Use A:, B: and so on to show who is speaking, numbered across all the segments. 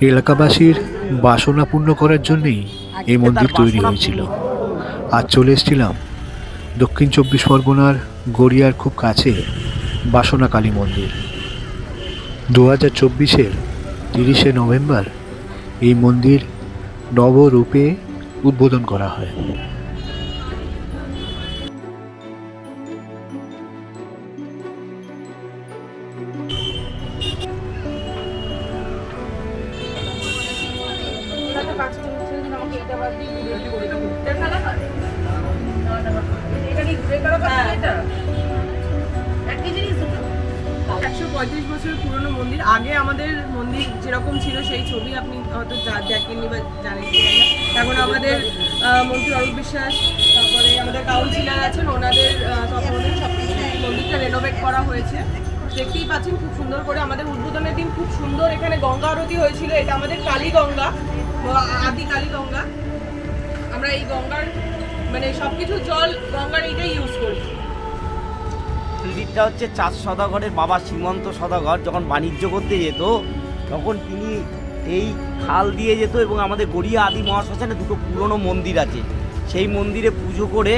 A: এলাকাবাসীর বাসনা পূর্ণ করার জন্যেই এই মন্দির তৈরি হয়েছিল। আজ চলে এসেছিলাম দক্ষিণ চব্বিশ পরগনার গড়িয়ার খুব কাছে বাসনা কালী মন্দির। দু হাজার চব্বিশের তিরিশে নভেম্বর এই মন্দির নবরূপে উদ্বোধন করা হয়।
B: পঁয়ত্রিশ বছরের পুরনো মন্দির। আগে আমাদের মন্দির যেরকম ছিল সেই ছবি আপনি হয়তো দেখেননি বা জানেন। এখন আমাদের মন্ত্রী অরূপ বিশ্বাস, তারপরে আমাদের কাউন্সিলার আছেন, ওনাদের তত্ত্বাবধানে সব কিছু মন্দিরটা রেনোভেট করা হয়েছে। দেখতেই পাচ্ছেন খুব সুন্দর করে আমাদের উদ্বোধনের দিন খুব সুন্দর। এখানে গঙ্গা আরতি হয়েছিল, এটা আমাদের কালী গঙ্গা আদি কালী গঙ্গা। আমরা এই গঙ্গার মানে সবকিছু জল গঙ্গার এইটাই ইউজ করি।
C: মন্দিরটা হচ্ছে চাঁদ সদাগরের বাবা সীমন্ত সদাগর যখন বাণিজ্য করতে যেত, তখন তিনি এই খাল দিয়ে যেত এবং আমাদের গড়িয়া আদি মহাশ্মশানে দুটো পুরনো মন্দির আছে। সেই মন্দিরে পুজো করে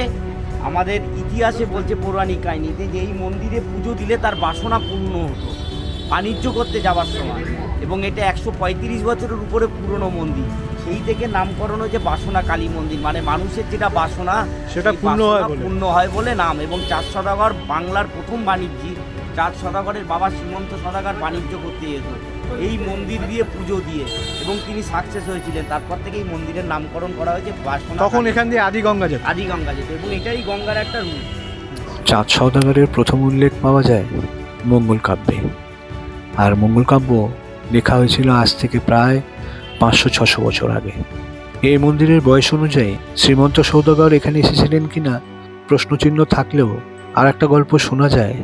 C: আমাদের ইতিহাসে বলছে পৌরাণিক কাহিনীতে যে এই মন্দিরে পুজো দিলে তার বাসনা পূর্ণ হতো বাণিজ্য করতে যাওয়ার সময় এবং এটা একশো পঁয়ত্রিশ বছরের উপরে পুরনো মন্দির। সেই থেকে নামকরণ হয়েছে বাসনা কালী মন্দির মানে মানুষের যেটা বাসনা
A: সেটা পূর্ণ হয়
C: পূর্ণ হয় বলে নাম। এবং চাঁদ সদাগর বাংলার প্রথম বাণিজ্যিক চাঁদ সদাগরের বাবা সীমন্ত সদাগর বাণিজ্য করতে যেত। এই মন্দির দিয়ে পুজো দিয়ে এবং তিনি সাকসেস হয়েছিলেন। তারপর থেকে এই মন্দিরের নামকরণ করা হয়েছে বাসনা
D: তখন এখান দিয়ে আদি গঙ্গা যেত।
C: আদি গঙ্গা যেত এবং এটাই গঙ্গার একটা রূপ।
A: চাঁদ সওদাগরের প্রথম উল্লেখ পাওয়া যায় মঙ্গল কাব্যে। আর মঙ্গল কাব্য লেখা হয়েছিল আজ থেকে প্রায় পাঁচশো ছশো বছর আগে। এই মন্দিরের বয়স অনুযায়ী শ্রীমন্ত সৌদাগর এখানে এসেছিলেন কিনা প্রশ্নচিহ্ন থাকলেও আর একটা গল্প শোনা যায়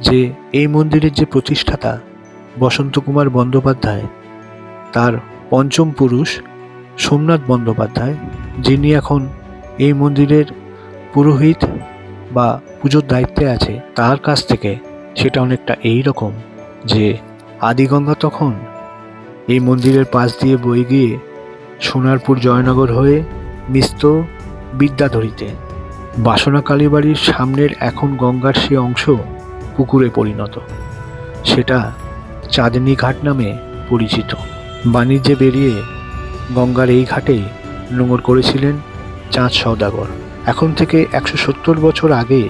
A: যে এই মন্দিরের যে প্রতিষ্ঠাতা বসন্ত কুমার বন্দ্যোপাধ্যায়, তার পঞ্চম পুরুষ সোমনাথ বন্দ্যোপাধ্যায়, যিনি এখন এই মন্দিরের পুরোহিত বা পুজোর দায়িত্বে আছে, তার কাছ থেকে সেটা অনেকটা এই রকম যে আদিগঙ্গা তখন এই মন্দিরের পাশ দিয়ে বয়ে গিয়ে সোনারপুর জয়নগর হয়ে মিস্ত বিদ্যাধরীতে। বাসনা কালীবাড়ির সামনের এখন গঙ্গার সে অংশ পুকুরে পরিণত। সেটা চাঁদনী ঘাট নামে পরিচিত। বাণিজ্যে বেরিয়ে গঙ্গার এই ঘাটেই নোঙর করেছিলেন চাঁদ সওদাগর। এখন থেকে একশো সত্তর বছর আগে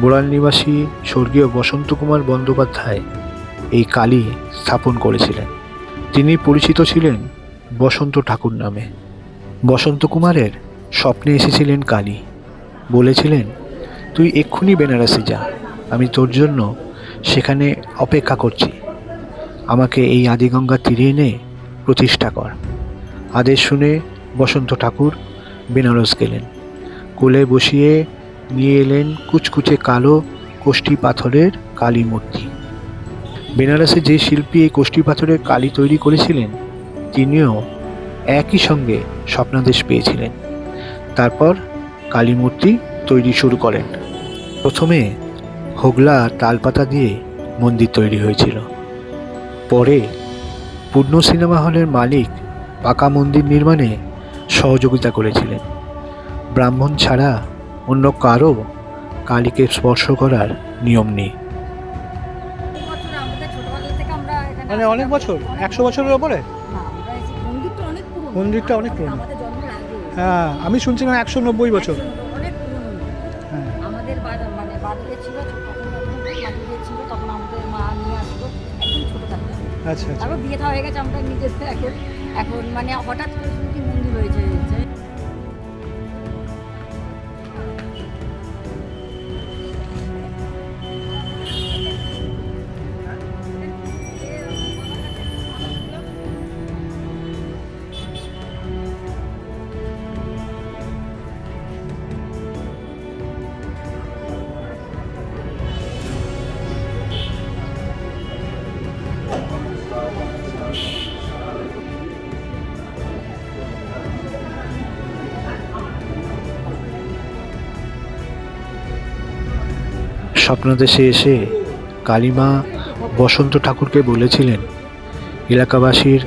A: বোড়াল নিবাসী স্বর্গীয় বসন্ত কুমার বন্দ্যোপাধ্যায় এই কালী স্থাপন করেছিলেন। তিনি পরিচিত ছিলেন বসন্ত ঠাকুর নামে। বসন্ত কুমারের স্বপ্নে এসেছিলেন কালী। বলেছিলেন, তুই এক্ষুনি বেনারসে যা, আমি তোর জন্য সেখানে অপেক্ষা করছি। আমাকে এই আদিগঙ্গা তীরে এনে প্রতিষ্ঠা কর। আদেশ শুনে বসন্ত ঠাকুর বেনারস গেলেন। কোলে বসিয়ে নিয়ে এলেন কুচকুচে কালো কোষ্ঠী পাথরের কালী মূর্তি। বেনারসে যে শিল্পী এই কোষ্ঠী পাথরের কালী তৈরি করেছিলেন, তিনিও একই সঙ্গে স্বপ্নাদেশ পেয়েছিলেন। তারপর কালী মূর্তি তৈরি শুরু করেন। প্রথমে হোগলা তালপাতা দিয়ে মন্দির তৈরি হয়েছিল। পরে পূর্ণ সিনেমা হলের মালিক পাকা মন্দির নির্মাণে সহযোগিতা করেছিলেন। ব্রাহ্মণ ছাড়া অন্য কারও কালীকে স্পর্শ করার নিয়ম নেই।
D: মানে অনেক বছর? একশো বছরের ওপরে?
E: মন্দিরটা অনেক পুরনো।
D: হ্যাঁ আমি শুনছিলাম একশো নব্বই বছর।
E: অনেক
D: হ্যাঁ।
E: আমাদের মানে
D: আচ্ছা আচ্ছা।
E: বিয়েটা বিয়ে হয়ে গেছে আমরা নিজের এখন এখন মানে হঠাৎ করে
A: স্বপ্নদেশে এসে কালীমা বসন্ত ঠাকুরকে বলেছিলেন, এলাকাবাসীর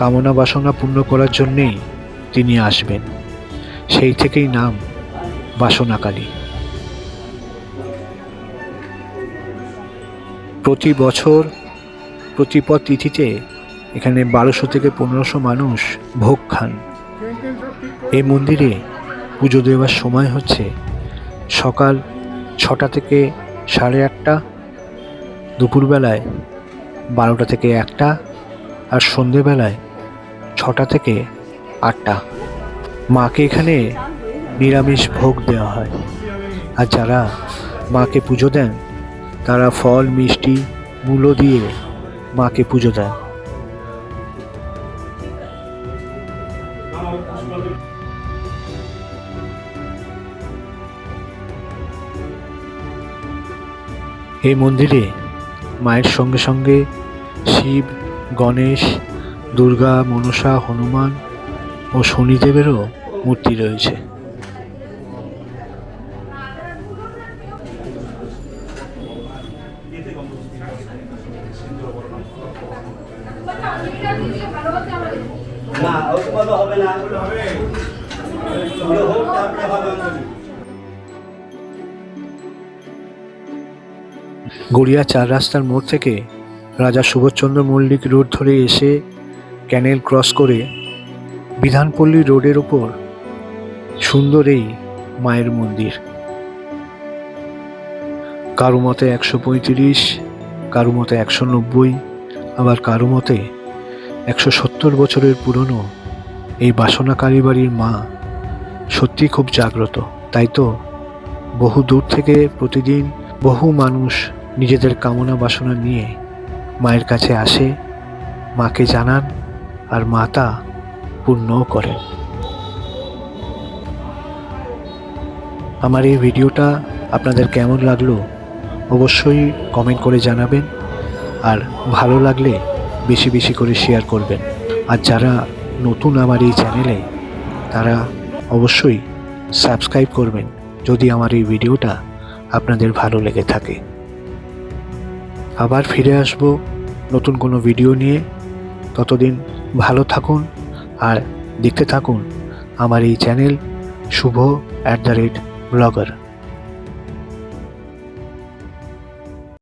A: কামনা বাসনা পূর্ণ করার জন্যেই তিনি আসবেন। সেই থেকেই নাম বাসনাকালী। প্রতি বছর প্রতিপদ তিথিতে এখানে বারোশো থেকে পনেরোশো মানুষ ভোগ খান। এই মন্দিরে পুজো দেওয়ার সময় হচ্ছে সকাল ছটা থেকে সাড়ে আটটা, দুপুরবেলায় বারোটা থেকে একটা আর সন্ধেবেলায় ছটা থেকে আটটা। মাকে এখানে নিরামিষ ভোগ দেওয়া হয়। আর যারা মাকে পুজো দেন, তারা ফল, মিষ্টি, মূলো দিয়ে মাকে পুজো দেন। এই মন্দিরে, মায়ের সঙ্গে সঙ্গে শিব, গণেশ, দুর্গা, মনসা, হনুমান ও শনিদেবেরও মূর্তি রয়েছে।
C: না হবে না। হবে।
A: গড়িয়া চার রাস্তার মোড় থেকে রাজা সুভাষচন্দ্র মল্লিক রোড ধরে এসে ক্যানেল ক্রস করে বিধানপল্লী রোডের ওপর সুন্দর এই মায়ের মন্দির। কারও মতে একশো পঁয়ত্রিশ, কারও মতে একশো নব্বই, আবার কারও মতে একশো সত্তর বছরের পুরনো এই বাসনা কালীবাড়ির মা সত্যি খুব জাগ্রত। তাই তো বহু দূর থেকে প্রতিদিন বহু মানুষ নিজেদের কামনা বাসনা নিয়ে মায়ের কাছে আসে, মাকে জানান আর মাতা পূর্ণও করেন। আমার এই ভিডিওটা আপনাদের কেমন লাগল অবশ্যই কমেন্ট করে জানাবেন আর ভালো লাগলে বেশি বেশি করে শেয়ার করবেন। আর যারা নতুন আমার এই চ্যানেলে, তারা অবশ্যই সাবস্ক্রাইব করবেন যদি আমার এই ভিডিওটা আপনাদের ভালো লেগে থাকে। আবার ফিরে আসব নতুন কোনো ভিডিও নিয়ে। ততদিন ভালো থাকুন আর দেখতে থাকুন আমার এই channel Shubho at the rate blogger.